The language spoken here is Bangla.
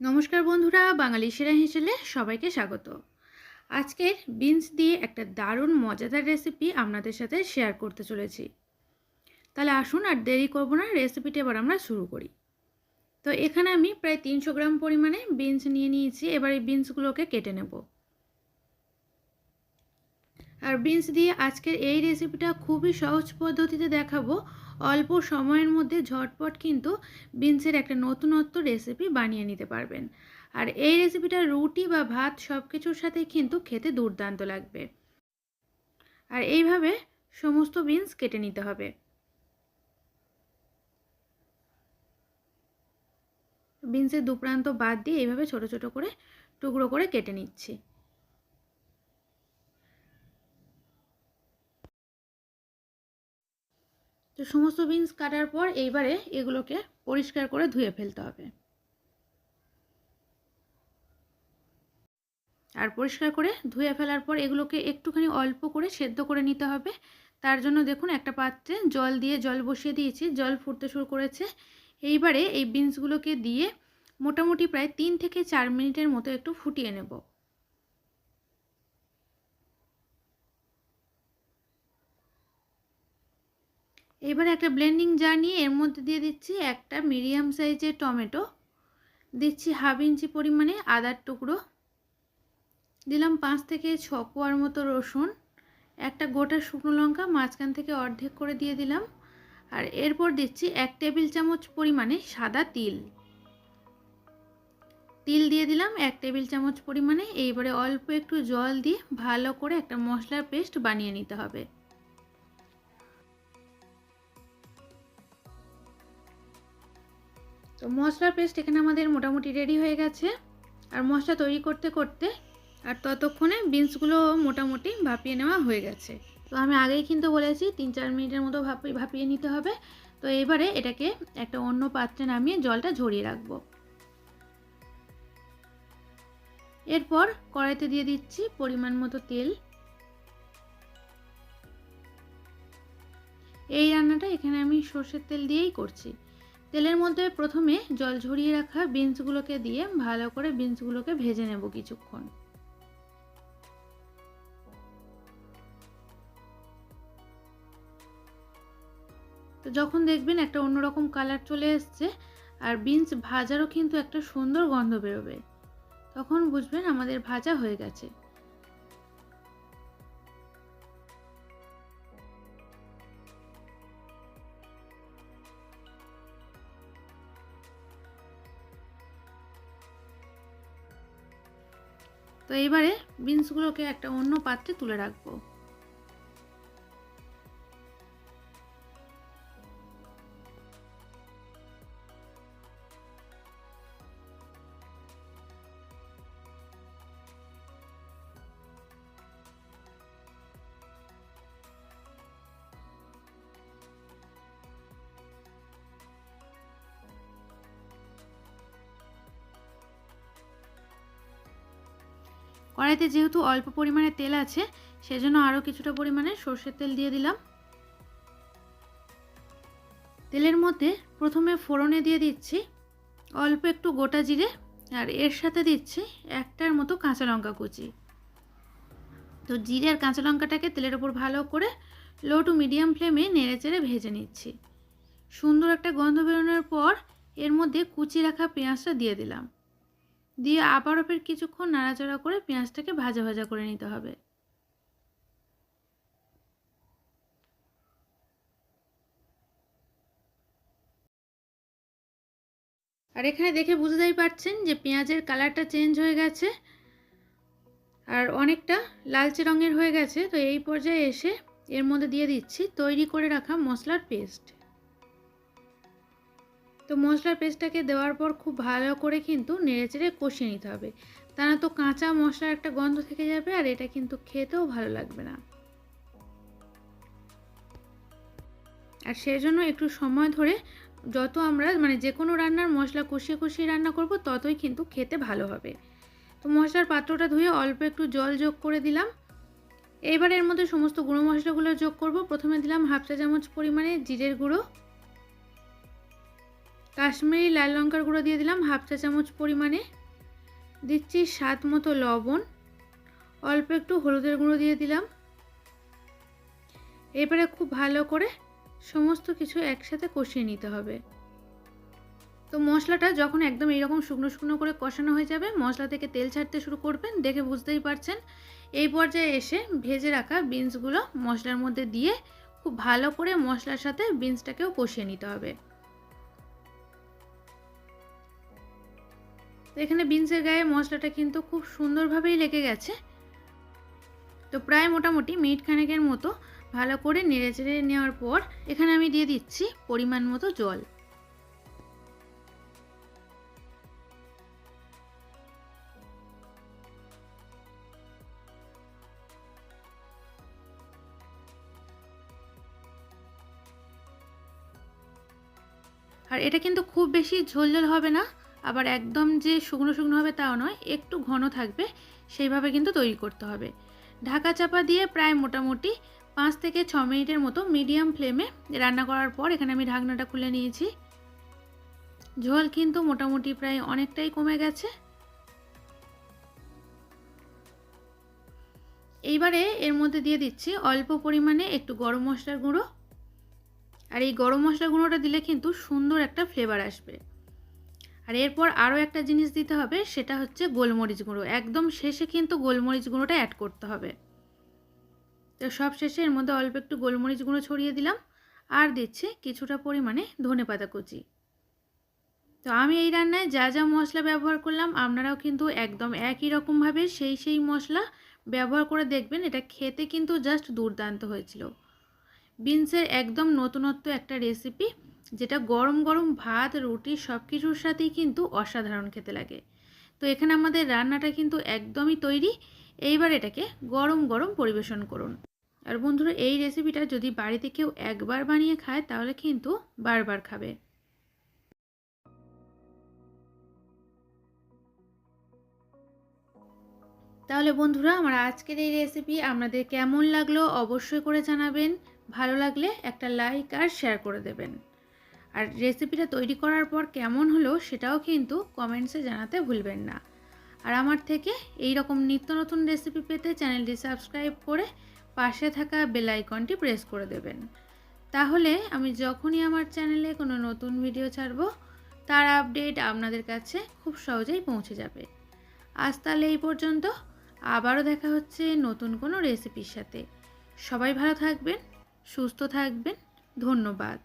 নমস্কার বন্ধুরা, বাঙালি সেরা হেসেলে সবাইকে স্বাগত। আজকের বিনস দিয়ে একটা দারুণ মজাদার রেসিপি আপনাদের সাথে শেয়ার করতে চলেছি। তাহলে আসুন আর দেরি করব না রেসিপিটা এবার আমরা শুরু করি। তো এখানে আমি প্রায় তিনশো গ্রাম পরিমাণে বিনস নিয়ে নিয়েছি, এবার এই বিনসগুলোকে কেটে নেব। আর বিনস দিয়ে আজকের এই রেসিপিটা খুবই সহজ পদ্ধতিতে দেখাবো। অল্প সময়ের মধ্যে ঝটপট কিন্তু বিনসের একটা নতুনত্ব রেসিপি বানিয়ে নিতে পারবেন। আর এই রেসিপিটা রুটি বা ভাত সব কিছুর সাথে কিন্তু খেতে দুর্দান্ত লাগবে। আর এইভাবে সমস্ত বিনস কেটে নিতে হবে। বিনসের দুপ্রান্ত বাদ দিয়ে এইভাবে ছোট ছোট করে টুকরো করে কেটে নিচ্ছি। তো সমস্ত বিনস কাটার পর এইবারে এগুলোকে পরিষ্কার করে ধুয়ে ফেলতে হবে। আর পরিষ্কার করে ধুয়ে ফেলার পর এগুলোকে একটুখানি অল্প করে সেদ্ধ করে নিতে হবে। তার জন্য দেখুন একটা পাত্রে জল দিয়ে জল বসিয়ে দিয়েছি, জল ফুটতে শুরু করেছে। এইবারে এই বিনসগুলোকে দিয়ে মোটামুটি প্রায় তিন থেকে চার মিনিটের মতো একটু ফুটিয়ে নেব। এবার একটা ব্লেন্ডিং জার নিয়ে এর মধ্যে দিয়ে দিচ্ছি একটা মিডিয়াম সাইজের টমেটো। দিচ্ছি হাফ ইঞ্চি পরিমাণে আদার টুকরো। দিলাম পাঁচ থেকে ছ কোয়ার মতো রসুন। একটা গোটা শুকনো লঙ্কা মাঝখান থেকে অর্ধেক করে দিয়ে দিলাম। আর এরপর দিচ্ছি এক টেবিল চামচ পরিমাণে সাদা তিল। তিল দিয়ে দিলাম এক টেবিল চামচ পরিমাণে। এইবারে অল্প একটু জল দিয়ে ভালো করে একটা মশলার পেস্ট বানিয়ে নিতে হবে। তো মশলার পেস্ট এখানে আমাদের মোটামুটি রেডি হয়ে গেছে। আর মশলা তৈরি করতে করতে আর ততক্ষণে বিনসগুলো মোটামুটি ভাপিয়ে নেওয়া হয়ে গেছে। তো আমি আগেই কিন্তু বলেছি, তিন চার মিনিটের মতো ভাপিয়ে ভাপিয়ে নিতে হবে। তো এবারে এটাকে একটা অন্য পাত্রে নামিয়ে জলটা ঝরিয়ে রাখব। এরপর কড়াইতে দিয়ে দিচ্ছি পরিমাণ মতো তেল। এই রান্নাটা এখানে আমি সর্ষের তেল দিয়েই করছি। তেলের মধ্যে প্রথমে জল ঝরিয়ে রাখা বিনসগুলোকে দিয়ে ভালো করে বিনসগুলোকে ভেজে নেব কিছুক্ষণ। তো যখন দেখবেন একটা অন্যরকম কালার চলে এসছে, আর বিনস ভাজারও কিন্তু একটা সুন্দর গন্ধ বেরোবে। তখন বুঝবেন আমাদের ভাজা হয়ে গেছে। তো এইবারে বিনসগুলোকে একটা অন্য পাত্রে তুলে রাখব। কড়াইতে যেহেতু অল্প পরিমাণে তেল আছে, সেজন্য আরও কিছুটা পরিমাণে সর্ষের তেল দিয়ে দিলাম। তেলের মধ্যে প্রথমে ফোড়নে দিয়ে দিচ্ছি অল্প একটু গোটা জিরে, আর এর সাথে দিচ্ছি একটার মতো কাঁচা লঙ্কা কুচি। তো জিরে আর কাঁচা লঙ্কাটাকে তেলের ওপর ভালো করে লো টু মিডিয়াম ফ্লেমে নেড়ে চেড়ে ভেজে নিচ্ছি। সুন্দর একটা গন্ধ বেরোনোর পর এর মধ্যে কুচি রাখা পেঁয়াজটা দিয়ে দিলাম। দিয়ে আবারও ফের কিছুক্ষণ নাড়াচাড়া করে পেঁয়াজটাকে ভাজা ভাজা করে নিতে হবে। আর এখানে দেখে বুঝতেই পারছেন যে পেঁয়াজের কালারটা চেঞ্জ হয়ে গেছে আর অনেকটা লালচে রঙের হয়ে গেছে। তো এই পর্যায়ে এসে এর মধ্যে দিয়ে দিচ্ছি তৈরি করে রাখা মশলার পেস্ট। তো মশলার পেস্টটাকে দেওয়ার পর খুব ভালো করে কিন্তু নেড়ে চেড়ে কষিয়ে নিতে হবে। তা না তো কাঁচা মশলার একটা গন্ধ থেকে যাবে আর এটা কিন্তু খেতেও ভালো লাগবে না। আর সেই জন্য একটু সময় ধরে যত আমরা মানে যে কোনো রান্নার মশলা কষিয়ে কষিয়ে রান্না করব, ততই কিন্তু খেতে ভালো হবে। তো মশলার পাত্রটা ধুয়ে অল্প একটু জল যোগ করে দিলাম। এবার এর মধ্যে সমস্ত গুঁড়ো মশলাগুলো যোগ করব। প্রথমে দিলাম হাফ চা চামচ পরিমাণে জিরের গুঁড়ো। কাশ্মীরি লাল লঙ্কার গুঁড়ো দিয়ে দিলাম হাফ চা চামচ পরিমাণে। দিচ্ছি স্বাদ মতো লবণ। অল্প একটু হলুদের গুঁড়ো দিয়ে দিলাম। এবারে খুব ভালো করে সমস্ত কিছু একসাথে কষিয়ে নিতে হবে। তো মশলাটা যখন একদম এইরকম শুকনো শুকনো করে কষানো হয়ে যাবে, মশলা থেকে তেল ছাড়তে শুরু করবেন, দেখে বুঝতেই পারছেন। এই পর্যায়ে এসে ভেজে রাখা বিনসগুলো মশলার মধ্যে দিয়ে খুব ভালো করে মশলার সাথে বিনসটাকেও কষিয়ে নিতে হবে। তো এখানে বিনসের গায়ে মশলাটা কিন্তু খুব সুন্দরভাবেই লেগে গেছে। তো প্রায় মোটামুটি মিনিট খানেকের মতো ভালো করে নেড়ে চেড়ে নেওয়ার পর এখানে আমি দিয়ে দিচ্ছি পরিমাণ মতো জল। আর এটা কিন্তু খুব বেশি ঝোল ঝোল হবে না আবার একদম যে শুকনো শুকনো হবে তাও নয়, একটু ঘন থাকবে, সেইভাবে কিন্তু তৈরি করতে হবে। ঢাকা চাপা দিয়ে প্রায় মোটামুটি পাঁচ থেকে ছ মিনিটের মতো মিডিয়াম ফ্লেমে রান্না করার পর এখানে আমি ঢাকনাটা খুলে নিয়েছি। ঝোল কিন্তু মোটামুটি প্রায় অনেকটাই কমে গেছে। এইবারে এর মধ্যে দিয়ে দিচ্ছি অল্প পরিমাণে একটু গরম মশলার গুঁড়ো। আর এই গরম মশলা গুঁড়োটা দিলে কিন্তু সুন্দর একটা ফ্লেভার আসবে। আর এরপর আরও একটা জিনিস দিতে হবে, সেটা হচ্ছে গোলমরিচ গুঁড়ো। একদম শেষে কিন্তু গোলমরিচ গুঁড়োটা অ্যাড করতে হবে। তো সব শেষে এর মধ্যে অল্প একটু গোলমরিচ গুঁড়ো ছড়িয়ে দিলাম। আর দিচ্ছি কিছুটা পরিমাণে ধনে পাতা কুচি। তো আমি এই রান্নায় যা যা মশলা ব্যবহার করলাম, আপনারাও কিন্তু একদম একই রকমভাবে সেই সেই মশলা ব্যবহার করে দেখবেন। এটা খেতে কিন্তু জাস্ট দুর্দান্ত হয়েছিল। বিনসের একদম নতুনত্ব একটা রেসিপি যেটা গরম গরম ভাত, রুটি সব কিছুর সাথেই কিন্তু অসাধারণ খেতে লাগে। তো এখানে আমাদের রান্নাটা কিন্তু একদমই তৈরি। এইবার এটাকে গরম গরম পরিবেশন করুন। আর বন্ধুরা, এই রেসিপিটা যদি বাড়িতে কেউ একবার বানিয়ে খায়, তাহলে কিন্তু বারবার খাবে। তাহলে বন্ধুরা, আমার আজকের এই রেসিপি আপনাদের কেমন লাগল অবশ্যই করে জানাবেন। ভালো লাগলে একটা লাইক আর শেয়ার করে দেবেন। আর রেসিপিটা তৈরি করার পর কেমন হলো সেটাও কিন্তু কমেন্টসে জানাতে ভুলবেন না। আর আমার থেকে এই রকম নিত্য নতুন রেসিপি পেতে চ্যানেলটি সাবস্ক্রাইব করে পাশে থাকা বেল আইকনটি প্রেস করে দেবেন। তাহলে আমি যখনই আমার চ্যানেলে কোনো নতুন ভিডিও ছাড়ব, তার আপডেট আপনাদের কাছে খুব সহজেই পৌঁছে যাবে। আজ তাহলে এই পর্যন্ত। আবারও দেখা হচ্ছে নতুন কোনো রেসিপির সাথে। সবাই ভালো থাকবেন, সুস্থ থাকবেন। ধন্যবাদ।